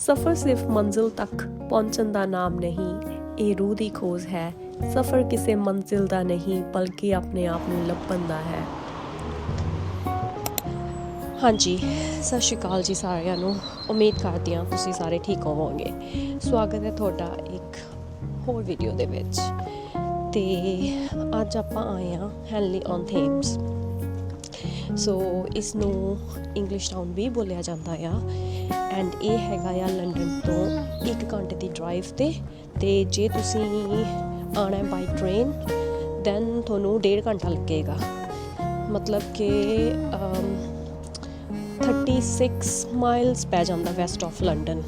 ਸਫ਼ਰ ਸਿਰਫ ਮੰਜ਼ਿਲ ਤੱਕ ਪਹੁੰਚਣ ਦਾ ਨਾਮ ਨਹੀਂ, ਇਹ ਰੂਹ ਦੀ ਖੋਜ ਹੈ। ਸਫ਼ਰ ਕਿਸੇ ਮੰਜ਼ਿਲ ਦਾ ਨਹੀਂ, ਬਲਕਿ ਆਪਣੇ ਆਪ ਨੂੰ ਲੱਭਣ ਦਾ ਹੈ। ਹਾਂਜੀ, ਸਤਿ ਸ਼੍ਰੀ ਅਕਾਲ ਜੀ ਸਾਰਿਆਂ ਨੂੰ। ਉਮੀਦ ਕਰਦੀ ਹਾਂ ਤੁਸੀਂ ਸਾਰੇ ਠੀਕ ਹੋਵੋਗੇ। ਸਵਾਗਤ ਹੈ ਤੁਹਾਡਾ ਇੱਕ ਹੋਰ ਵੀਡੀਓ ਦੇ ਵਿੱਚ। ਤੇ ਅੱਜ ਆਪਾਂ ਆਏ ਹਾਂ ਹੈਨਲੀ ਔਨ ਥੇਮਸ ਸੋ ਇਸ ਨੂੰ ਇੰਗਲਿਸ਼ ਟਾਊਨ ਵੀ ਬੋਲਿਆ ਜਾਂਦਾ ਆ। ਐਂਡ ਇਹ ਹੈਗਾ ਆ ਲੰਡਨ ਤੋਂ 1 ਘੰਟੇ ਦੀ ਡਰਾਈਵ ਤੇ। ਤੇ ਜੇ ਤੁਸੀਂ ਆਣਾ ਹੈ ਬਾਈ ਟ੍ਰੇਨ ਦੈਨ ਤੁਹਾਨੂੰ 1.5 ਘੰਟਾ ਲੱਗੇਗਾ। ਮਤਲਬ ਕਿ ਅਮ, 36 ਮਾਈਲਸ ਪੈ ਜਾਂਦਾ ਵੈਸਟ ਆਫ ਲੰਡਨ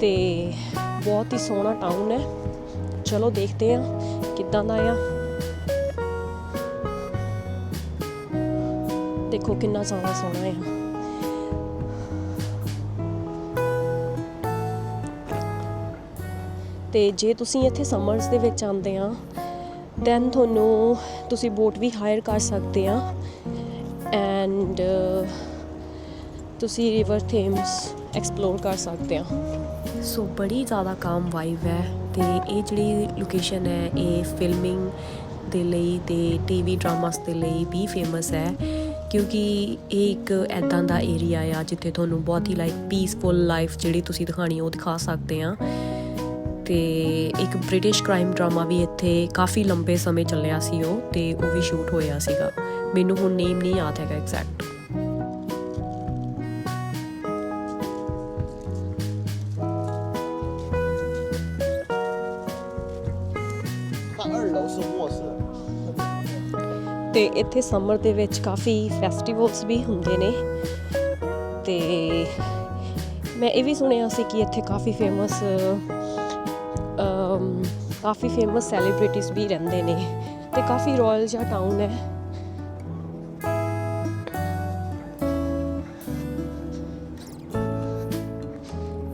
ਤੇ ਬਹੁਤ ਹੀ ਸੋਹਣਾ ਟਾਊਨ ਹੈ। ਚਲੋ ਦੇਖਦੇ ਹਾਂ ਕਿੱਦਾਂ ਦਾ ਆ। ਦੇਖੋ ਕਿੰਨਾ ਸੋਹਣਾ ਸੋਹਣਾ ਹੈ ਤੇ ਜੇ ਤੁਸੀਂ ਇੱਥੇ ਸਮਰਸ ਦੇ ਵਿੱਚ ਆਉਂਦੇ ਆ ਦੈਨ ਤੁਹਾਨੂੰ ਤੁਸੀਂ ਬੋਟ ਵੀ ਹਾਇਰ ਕਰ ਸਕਦੇ ਆ। ਐਂਡ ਤੁਸੀਂ ਰਿਵਰ ਥੇਮਸ ਐਕਸਪਲੋਰ ਕਰ ਸਕਦੇ ਆ। ਸੋ ਬੜੀ ਜ਼ਿਆਦਾ ਕਾਮ ਵਾਈਬ ਹੈ ਤੇ ਇਹ ਜਿਹੜੀ ਲੋਕੇਸ਼ਨ ਹੈ, ਇਹ ਫਿਲਮਿੰਗ ਦੇ ਲਈ ਤੇ ਟੀਵੀ ਡਰਾਮਾਸ ਦੇ ਲਈ ਵੀ ਫੇਮਸ ਹੈ, ਕਿਉਂਕਿ ਇਹ ਇੱਕ ਐਦਾਂ ਦਾ ਏਰੀਆ ਆ ਜਿੱਥੇ ਤੁਹਾਨੂੰ ਬਹੁਤ ਹੀ ਲਾਈਕ ਪੀਸਫੁਲ ਲਾਈਫ ਜਿਹੜੀ ਤੁਸੀਂ ਦਿਖਾਣੀ ਉਹ ਦਿਖਾ ਸਕਦੇ ਆ। ਤੇ ਇੱਕ ਬ੍ਰਿਟਿਸ਼ ਕ੍ਰਾਈਮ ਡਰਾਮਾ ਵੀ ਇੱਥੇ ਕਾਫੀ ਲੰਬੇ ਸਮੇਂ ਚੱਲਿਆ ਸੀ ਉਹ, ਤੇ ਉਹ ਵੀ ਸ਼ੂਟ ਹੋਇਆ ਸੀਗਾ। ਮੈਨੂੰ ਹੁਣ ਨੇਮ ਨਹੀਂ ਯਾਦ ਹੈਗਾ ਐਗਜ਼ੈਕਟ ਤੇ ਇੱਥੇ ਸਮਰ ਦੇ ਵਿੱਚ ਕਾਫੀ ਫੈਸਟੀਵਲਸ ਵੀ ਹੁੰਦੇ ਨੇ। ਤੇ ਮੈਂ ਇਹ ਵੀ ਸੁਣਿਆ ਸੀ ਕਿ ਇੱਥੇ ਕਾਫੀ ਫੇਮਸ ਕਾਫੀ ਫੇਮਸ ਸੈਲੀਬ੍ਰਿਟੀਜ਼ ਵੀ ਰਹਿੰਦੇ ਨੇ ਤੇ ਕਾਫੀ ਰਾਇਲ ਜਿਹਾ ਟਾਊਨ ਹੈ।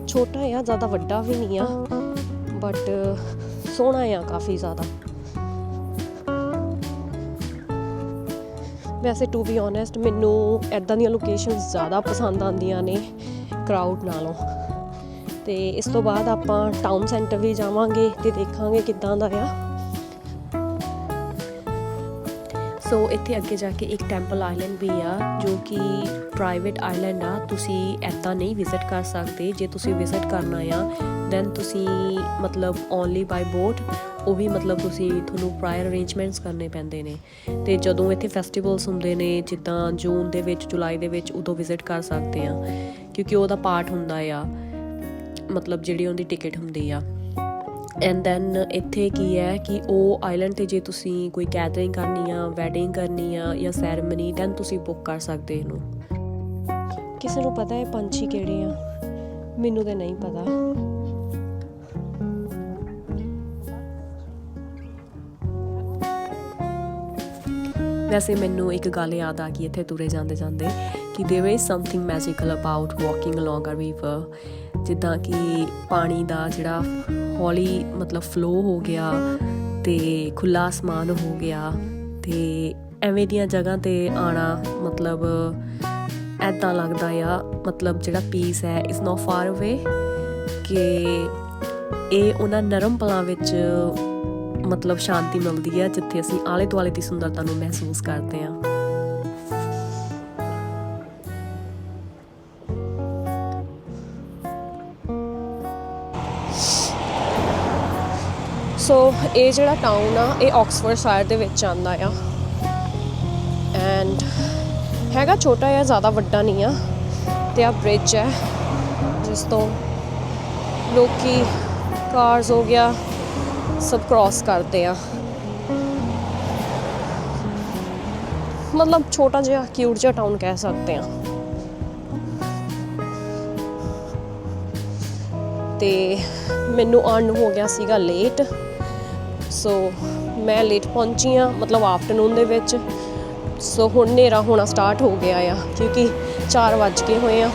ਛੋਟਾ ਆ, ਜ਼ਿਆਦਾ ਵੱਡਾ ਵੀ ਨਹੀਂ ਆ ਬਟ ਸੋਹਣਾ ਆ ਕਾਫੀ ਜ਼ਿਆਦਾ। ਵੈਸੇ ਟੂ ਬੀ ਓਨੈਸਟ ਮੈਨੂੰ ਐਦਾਂ ਦੀਆਂ ਲੋਕੇਸ਼ਨਸ ਜ਼ਿਆਦਾ ਪਸੰਦ ਆਉਂਦੀਆਂ ਨੇ ਕਰਾਊਡ ਨਾਲੋਂ। ਤੇ ਇਸ ਤੋਂ ਬਾਅਦ ਆਪਾਂ ਟਾਊਨ ਸੈਂਟਰ ਵੀ ਜਾਵਾਂਗੇ ਤੇ ਦੇਖਾਂਗੇ ਕਿੱਦਾਂ ਦਾ ਆ। ਸੋ ਇੱਥੇ ਅੱਗੇ ਜਾ ਕੇ ਇੱਕ ਟੈਂਪਲ ਆਈਲੈਂਡ ਵੀ ਆ, ਜੋ ਕਿ ਪ੍ਰਾਈਵੇਟ ਆਈਲੈਂਡ ਆ। ਤੁਸੀਂ ਐਦਾਂ ਨਹੀਂ ਵਿਜ਼ਿਟ ਕਰ ਸਕਦੇ। ਜੇ ਤੁਸੀਂ ਵਿਜ਼ਿਟ ਕਰਨਾ ਆ ਦੈਨ ਤੁਸੀਂ ਮਤਲਬ ਓਨਲੀ ਬਾਈ ਬੋਟ ਉਹ ਵੀ ਮਤਲਬ ਤੁਸੀਂ ਤੁਹਾਨੂੰ ਪ੍ਰਾਇਰ ਅਰੇਂਜਮੈਂਟਸ ਕਰਨੇ ਪੈਂਦੇ ਨੇ। ਤੇ ਜਦੋਂ ਇੱਥੇ ਫੈਸਟੀਵਲਸ ਹੁੰਦੇ ਨੇ, ਜਿੱਦਾਂ ਜੂਨ ਦੇ ਵਿੱਚ, ਜੁਲਾਈ ਦੇ ਵਿੱਚ, ਉਦੋਂ ਵਿਜ਼ਿਟ ਕਰ ਸਕਦੇ ਆ। ਕਿਉਂਕਿ ਉਹਦਾ ਪਾਰਟ ਹੁੰਦਾ ਆ। ਮਤਲਬ ਜਿਹੜੀ ਉਹਦੀ ਟਿਕਟ ਹੁੰਦੀ ਆ। ਐਂਡ ਦੈਨ ਇੱਥੇ ਕੀ ਹੈ ਕਿ ਉਹ ਆਈਲੈਂਡ ਤੇ ਜੇ ਤੁਸੀਂ ਕੋਈ ਗੈਦਰਿੰਗ ਕਰਨੀ ਆ ਵੈਡਿੰਗ ਕਰਨੀ ਆ ਜਾਂ ਸੈਰੇਮਨੀ ਦੈਨ ਤੁਸੀਂ ਬੁੱਕ ਕਰ ਸਕਦੇ ਇਹਨੂੰ। ਕਿਸੇ ਨੂੰ ਪਤਾ ਹੈ ਪੰਛੀ ਕਿਹੜੇ ਆ? ਮੈਨੂੰ ਤਾਂ ਨਹੀਂ ਪਤਾ। ਵੈਸੇ ਮੈਨੂੰ ਇੱਕ ਗੱਲ ਯਾਦ ਆ ਗਈ ਇੱਥੇ ਤੁਰੇ ਜਾਂਦੇ ਜਾਂਦੇ ਕਿ there is something magical about walking along a river, ਜਿੱਦਾਂ ਕਿ ਪਾਣੀ ਦਾ ਜਿਹੜਾ ਹੌਲੀ ਮਤਲਬ ਫਲੋ ਹੋ ਗਿਆ ਤੇ ਖੁੱਲਾ ਆਸਮਾਨ ਹੋ ਗਿਆ ਤੇ ਐਵੇਂ ਦੀਆਂ ਜਗ੍ਹਾ ਤੇ ਆਣਾ ਮਤਲਬ ਐਦਾਂ ਲੱਗਦਾ ਆ, ਮਤਲਬ ਜਿਹੜਾ ਪੀਸ ਹੈ ਇਸ ਨੋ ਫਾਰ ਅਵੇ ਕਿ ਇਹ ਉਹਨਾਂ ਨਰਮ ਪਲਾਂ ਵਿੱਚ ਮਤਲਬ ਸ਼ਾਂਤੀ ਮਿਲਦੀ ਹੈ ਜਿੱਥੇ ਅਸੀਂ ਆਲੇ ਦੁਆਲੇ ਦੀ ਸੁੰਦਰਤਾ ਨੂੰ ਮਹਿਸੂਸ ਕਰਦੇ ਹਾਂ ਸੋ ਇਹ ਜਿਹੜਾ ਟਾਊਨ ਆ, ਇਹ ਆਕਸਫੋਰਡ ਸ਼ਾਇਰ ਦੇ ਵਿੱਚ ਆਉਂਦਾ ਆ। ਐਂਡ ਹੈਗਾ ਛੋਟਾ ਆ ਜ਼ਿਆਦਾ ਵੱਡਾ ਨਹੀਂ ਆ। ਤੇ ਆ ਬ੍ਰਿਜ ਹੈ, ਜਿਸ ਤੋਂ ਲੋਕੀ ਕਾਰਸ ਹੋ ਗਿਆ, ਸਭ ਕ੍ਰਾਸ ਕਰਦੇ ਆ। ਮਤਲਬ ਛੋਟਾ ਜਿਹਾ ਕਿਊਟ ਜਿਹਾ ਟਾਊਨ ਕਹਿ ਸਕਦੇ ਆ। ਤੇ ਮੈਨੂੰ ਆਉਣ ਨੂੰ ਹੋ ਗਿਆ ਸੀਗਾ ਲੇਟ ਸੋ ਮੈਂ ਲੇਟ ਪਹੁੰਚੀ ਆ ਮਤਲਬ ਆਫਟਰਨੂਨ ਦੇ ਵਿੱਚ। ਸੋ ਹੁਣ ਹਨੇਰਾ ਹੋਣਾ ਸਟਾਰਟ ਹੋ ਗਿਆ ਆ, ਕਿਉਂਕਿ 4 ਵੱਜ ਕੇ ਹੋਏ ਆ।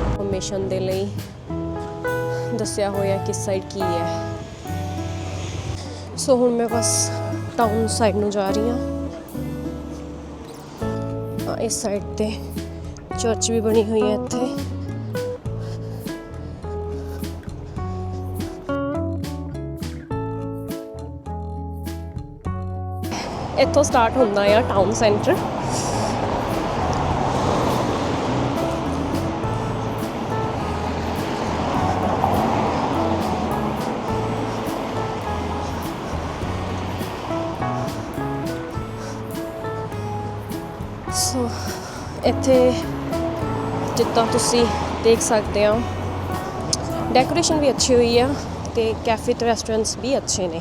ਇਨਫੋਰਮੇਸ਼ਨ ਦੇ ਲਈ ਦੱਸਿਆ ਹੋਇਆ ਕਿਸ ਸਾਈਡ ਕੀ ਹੈ। ਸੋ ਹੁਣ ਮੈਂ ਬਸ ਟਾਊਨ ਸਾਈਡ ਨੂੰ ਜਾ ਰਹੀ ਹਾਂ। ਇਸ ਸਾਈਡ ਤੇ ਚਰਚ ਵੀ ਬਣੀ ਹੋਈ ਹੈ ਇੱਥੇ। ਇੱਥੋਂ ਸਟਾਰਟ ਹੁੰਦਾ ਆ ਟਾਊਨ ਸੈਂਟਰ ਇੱਥੇ ਜਿੱਦਾਂ ਤੁਸੀਂ ਦੇਖ ਸਕਦੇ ਹੋ। ਡੈਕੋਰੇਸ਼ਨ ਵੀ ਅੱਛੀ ਹੋਈ ਆ ਤੇ ਕੈਫੇ ਤੇ ਰੈਸਟੋਰੈਂਟਸ ਵੀ ਅੱਛੇ ਨੇ।